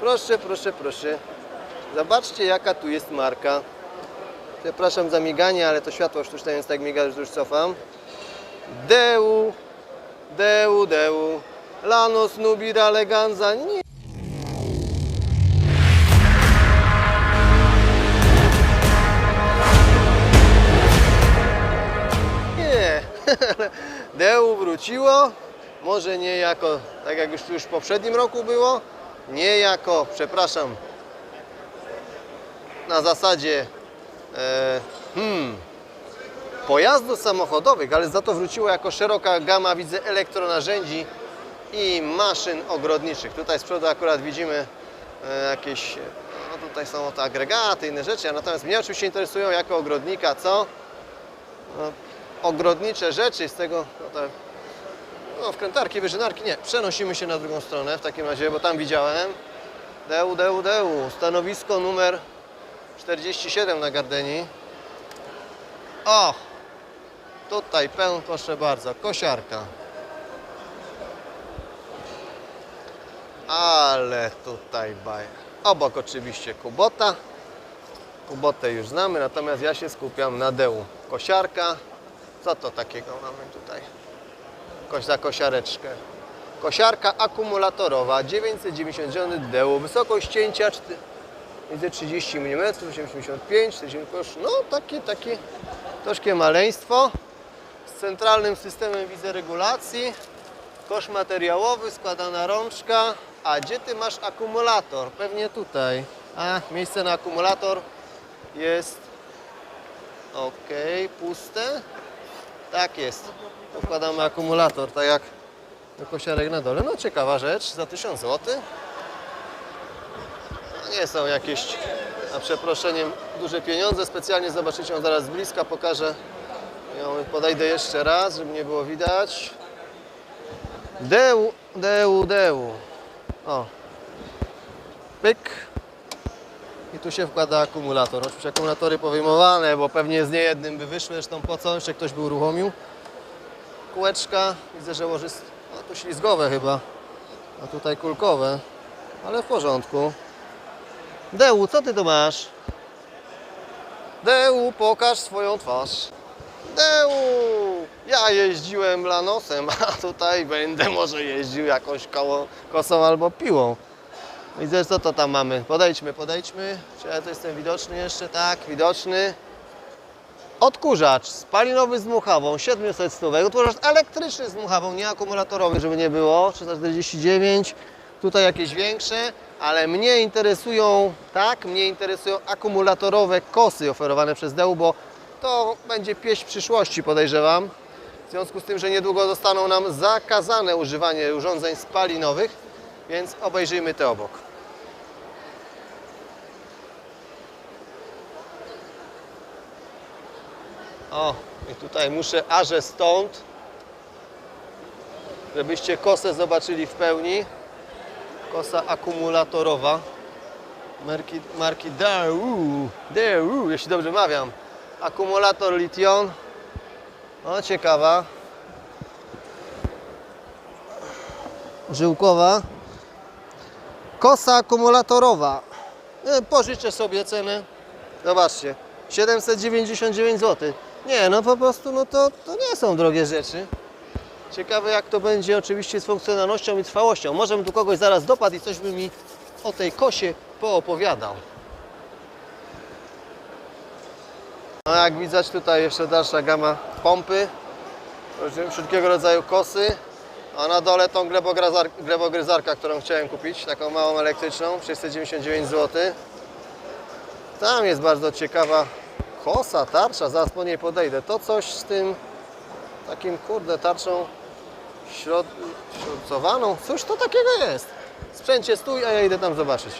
Proszę, proszę, proszę. Zobaczcie jaka tu jest marka. Przepraszam za miganie, ale to światło sztuczne, więc tak miga, że już cofam. Deu, Deu, Deu, Lanos Nubira Leganza. Nie. Nie. Deu wróciło. Może nie jako, tak jak już, już w poprzednim roku było, nie jako, przepraszam, na zasadzie e, hmm, pojazdów samochodowych, ale za to wróciło jako szeroka gama, widzę, elektronarzędzi i maszyn ogrodniczych. Tutaj z przodu akurat widzimy e, jakieś, e, no tutaj są te agregaty, inne rzeczy, natomiast mnie oczywiście interesują jako ogrodnika, co? No, ogrodnicze rzeczy z tego, no, te, no wkrętarki, wyżynarki, nie, przenosimy się na drugą stronę w takim razie, bo tam widziałem. Deu, deu, deu, stanowisko numer 47 na Gardeni. O! Tutaj pełen, proszę bardzo, kosiarka. Ale tutaj baj. Obok oczywiście Kubota. Kubotę już znamy, natomiast ja się skupiam na dełu. Kosiarka. Co to takiego mamy tutaj? Za kosiareczkę. Kosiarka akumulatorowa 990 dełu. Wysokość cięcia czty- Widzę 30 mm, 85, 40 kosz. No takie, takie troszkę maleństwo. Z centralnym systemem widzę regulacji. Kosz materiałowy, składana rączka. A gdzie ty masz akumulator? Pewnie tutaj. A, miejsce na akumulator jest ok, puste. Tak jest. Wkładamy akumulator, tak jak kosiarek na dole. No ciekawa rzecz, za 1000 zł. Nie są jakieś, na przeproszeniem, duże pieniądze. Specjalnie zobaczycie ją zaraz z bliska, pokażę. Ją podejdę jeszcze raz, żeby nie było widać. Deu, deu, deu. O. Pyk. I tu się wkłada akumulator. Oczywiście akumulatory powyjmowane, bo pewnie z niejednym by wyszły. Zresztą po co? Jeszcze ktoś by uruchomił. Kółeczka. Widzę, że łożyst... No tu ślizgowe chyba. A tutaj kulkowe. Ale w porządku. Deu, co ty tu masz? Deu, pokaż swoją twarz. Deu! Ja jeździłem lanosem, a tutaj będę może jeździł jakąś koło, kosą albo piłą. Widzę, co to tam mamy. Podejdźmy, podejdźmy. Czy ja to jestem widoczny jeszcze? Tak, widoczny. Odkurzacz spalinowy z dmuchawą 700 stówek. Odkurzacz elektryczny z dmuchawą, nie akumulatorowy, żeby nie było. 349. Tutaj jakieś większe, ale mnie interesują, tak, mnie interesują akumulatorowe kosy oferowane przez Deu, bo to będzie pieśń przyszłości, podejrzewam. W związku z tym, że niedługo zostaną nam zakazane używanie urządzeń spalinowych, więc obejrzyjmy te obok. O, i tutaj muszę aże stąd, żebyście kosę zobaczyli w pełni. Kosa akumulatorowa marki, marki Daewoo, Daewoo, jeśli dobrze mawiam. Akumulator lition. O, ciekawa. Żyłkowa. Kosa akumulatorowa. E, Pożyczę sobie cenę. Zobaczcie. 799 zł. Nie, no po prostu no to, to nie są drogie rzeczy. Ciekawe jak to będzie oczywiście z funkcjonalnością i trwałością. Może bym tu kogoś zaraz dopadł i coś by mi o tej kosie poopowiadał. No jak widać tutaj jeszcze dalsza gama pompy. Wszelkiego rodzaju kosy. A na dole tą glebogryzar- glebogryzarka, którą chciałem kupić, taką małą elektryczną, 699 zł. Tam jest bardzo ciekawa kosa, tarcza, zaraz po niej podejdę. To coś z tym takim kurde tarczą środ... środcowaną. Cóż to takiego jest? Sprzęcie stój, a ja idę tam zobaczyć.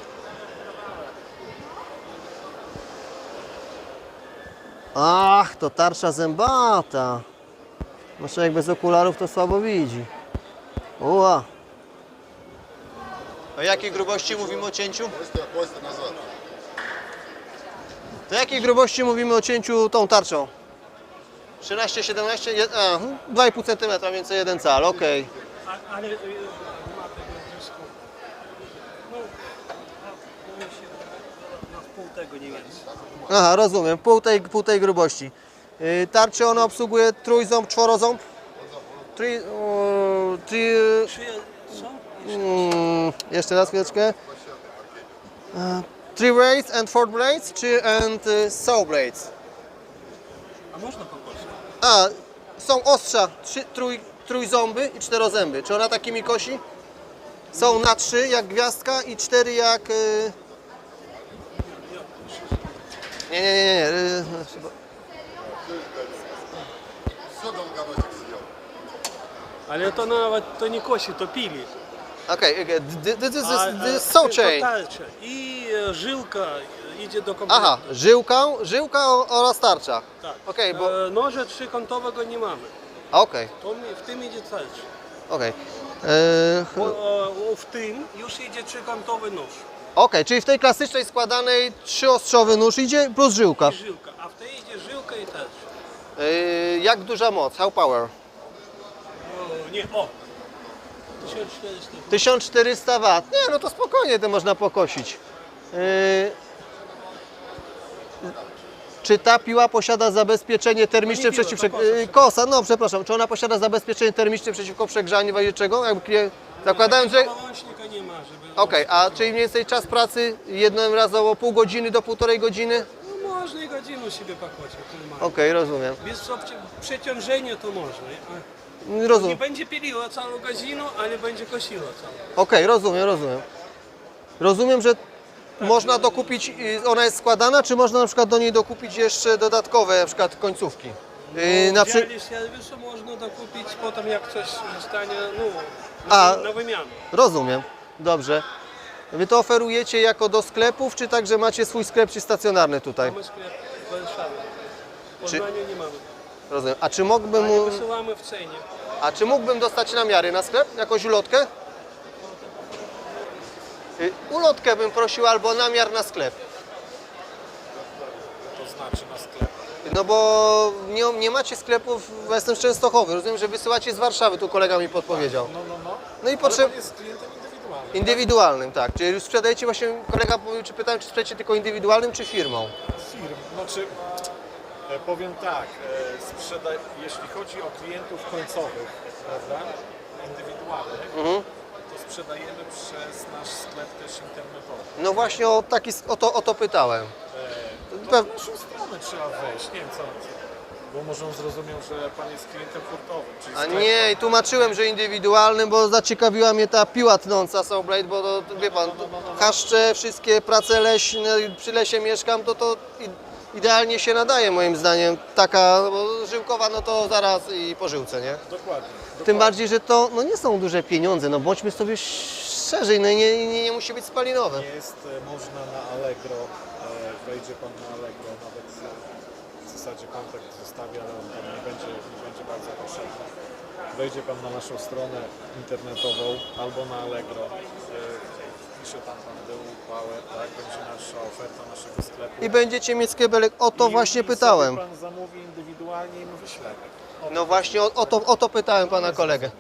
Ach, to tarcza zębata. No człowiek bez okularów to słabo widzi. Uła. O jakiej grubości mówimy o cięciu? To jakiej grubości mówimy o cięciu tą tarczą? 13, 17, je- a, hmm, 2,5 cm, więcej 1 cal, ok. Ale y, ma tego dysku. tego nie więcej. Aha, rozumiem, pół tej, pół tej grubości. Yy, tarczy ona obsługuje trójząb, czworoząb? Tri, są? mm, jeszcze raz chwileczkę. Three blades and four blades, czy and y, saw blades? A można poprosić? A, są ostrza, trzy, trój, trójząby i czterozęby. Czy ona takimi kosi? Są na trzy jak gwiazdka i cztery jak... Y... Nie, nie, nie, nie. y, Ale to nawet to nie kosi, to pili. Okej, okay, this is this a, saw to chain. I e, żyłka idzie do kompletu. Aha, żyłka, żyłka oraz tarcza. Tak. Okej, bo... E, Noża trzykątowego nie mamy. a, Okej, To w tym idzie tarcza. okej. E, Bo, e, w tym już idzie trzykątowy nóż Okej, czyli w tej klasycznej składanej trzyostrzowy nóż idzie plus żyłka. i żyłka, a w tej idzie żyłka i tarcza. E, jak duża moc? How power? O, nie, o! 1400. 1400 W. Nie, no to spokojnie to można pokosić. Yy, Czy ta piła posiada zabezpieczenie termiczne przeciwko... kosa, yy, Kosa, no przepraszam. Czy ona posiada zabezpieczenie termiczne przeciwko przegrzaniu w razie czego? Jakby. Zakładając, że... Nie ma, żeby... Okej, a czyli mniej więcej czas pracy jednorazowo pół godziny do półtorej godziny? No, można i godzinę sobie pakować, Okej, normalnie. rozumiem. Bez obci- przeciążenia to można. A Nie Rozumiem. będzie piliła całą godzinę, ale będzie kosiła całą. Okej, rozumiem, rozumiem. Rozumiem, że można dokupić, y, ona jest składana, czy można na przykład do niej dokupić jeszcze dodatkowe na przykład końcówki? Yy, na W przy... serwisu można dokupić potem jak coś zostanie, no, A. na, na wymianę. Rozumiem, dobrze. Wy to oferujecie jako do sklepów, czy także macie swój sklep czy stacjonarny tutaj? Mamy sklep w Warszawie. W Poznaniu nie mamy. Rozumiem. A czy mógłbym, mu... wysyłamy w cenie. A czy mógłbym dostać namiary na sklep? Jakąś ulotkę? Y, Ulotkę bym prosił albo namiar na sklep. To znaczy na sklep. No bo nie, nie macie sklepów, bo jestem z Częstochowy. Rozumiem, że wysyłacie z Warszawy, tu kolega mi podpowiedział. No, no, no. No i Ale potrzeb... pan jest klientem indywidualnym. Indywidualnym, tak. Czyli sprzedajecie właśnie, kolega mówił, czy pytałem, czy sprzedajecie tylko indywidualnym, czy firmą? Firm. Znaczy, powiem tak, e, sprzeda... jeśli chodzi o klientów końcowych, prawda, indywidualnych, Mhm. to sprzedajemy przez nasz sklep też internetowy. No właśnie o, taki, o, to, o to pytałem. E, to Pew- w naszą stronę trzeba wejść, nie wiem co, bo może on zrozumiał, że pan jest klientem hurtowym, czyli A nie, i tłumaczyłem, że indywidualnym, bo zaciekawiła mnie ta piła tnąca Soulblade, bo to, wie pan, chaszcze, wszystkie prace leśne, przy lesie mieszkam, to to i- idealnie się nadaje moim zdaniem. Taka, bo żyłkowa, no to zaraz i po żyłce, nie? Dokładnie. Tym bardziej, że to no nie są duże pieniądze, no bądźmy sobie szczerzy, no nie, nie, nie musi być spalinowe. Nie jest e, można na Allegro, e, wejdzie Pan na Allegro, nawet e, w zasadzie kontakt zostawi, ale on tam nie będzie, nie będzie bardzo potrzebny. Wejdzie Pan na naszą stronę internetową albo na Allegro, e, Pan Power, tak, będzie nasza oferta naszego sklepu. I będziecie mieć skiebelik, o to I- właśnie i sobie pytałem. Pan zamówi indywidualnie i my wyślemy. O, No właśnie o, o, to, o to pytałem pana kolegę.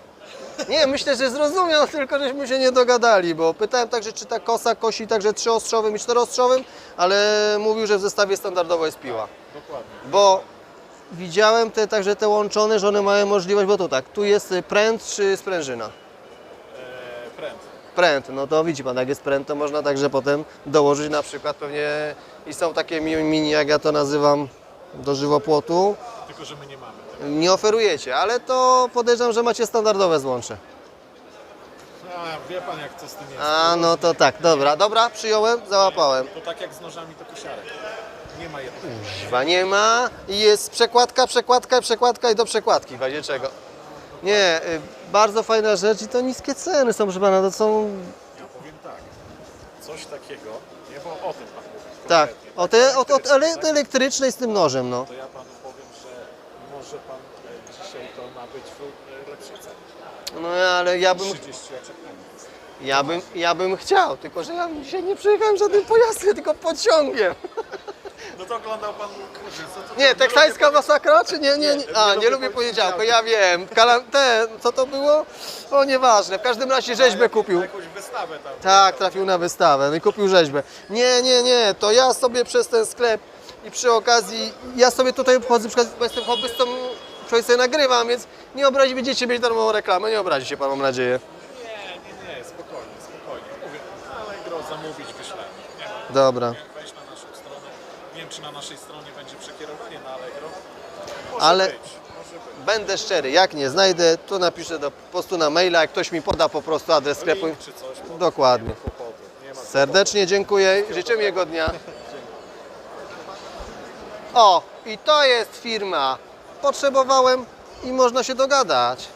Nie, myślę, że zrozumiał, tylko żeśmy się nie dogadali, bo pytałem także, czy ta kosa kosi także trzyostrzowym i czteroostrzowym, ale mówił, że w zestawie standardowo jest piła. Dokładnie. Bo widziałem te, także te łączone, że one mają możliwość, bo to tak, tu jest y, pręt czy sprężyna? Pręt, no to widzi pan, jak jest pręt, to można także potem dołożyć na przykład pewnie i są takie mi- mini, jak ja to nazywam, do żywopłotu. Tylko, że my nie mamy tego. Nie oferujecie, ale to podejrzewam, że macie standardowe złącze. A, wie Pan jak to z tym jest. A, no to tak, dobra, dobra, przyjąłem, załapałem. To tak jak z nożami to kosiarek. Nie ma jednego. Chyba nie ma i jest przekładka, przekładka, przekładka i do przekładki, w razie czego. Nie, y, bardzo fajna rzecz i to niskie ceny są, proszę pana, to są, Ja powiem tak, coś takiego, nie bo o tym Pan mówi. tak, konkretnie, o te, o, o, ele, tak? elektrycznej z tym nożem, no. To ja Panu powiem, że może Pan e, dzisiaj to ma być w e, lepszej cenie. No ale ja bym, 30 oczek ja bym, ja bym chciał, tylko że ja dzisiaj nie przyjechałem żadnym pojazdem, tylko pociągiem. No to oglądał pan to Nie, teksańska masakra, czy nie? Nie, nie. A, nie lubię poniedziałku, ja wiem. Kala, te, co to było? O, nieważne. W każdym razie rzeźbę kupił. Jakąś wystawę tam. Tak, trafił na wystawę no i kupił rzeźbę. Nie, nie, nie, to ja sobie przez ten sklep i przy okazji, ja sobie tutaj wchodzę, przykład, bo jestem hobbystą, człowiek sobie nagrywam, więc nie obrazi, będziecie mieć darmową reklamę, nie obrazi się pan, mam nadzieję. Nie, nie, nie, spokojnie, spokojnie. Mówię, Allegro zamówić wyślemy. Nie. Dobra. Wejść na naszą stronę. Nie wiem, czy na naszej stronie będzie przekierowanie na Allegro. Może Ale- być, może być. Będę szczery, jak nie znajdę, to napiszę do, po prostu na maila, jak ktoś mi poda po prostu adres sklepu. Link czy coś. bo Dokładnie. Nie ma kłopotu. Nie ma Serdecznie dziękuję, życzę miłego dnia. O, i to jest firma. Potrzebowałem i można się dogadać.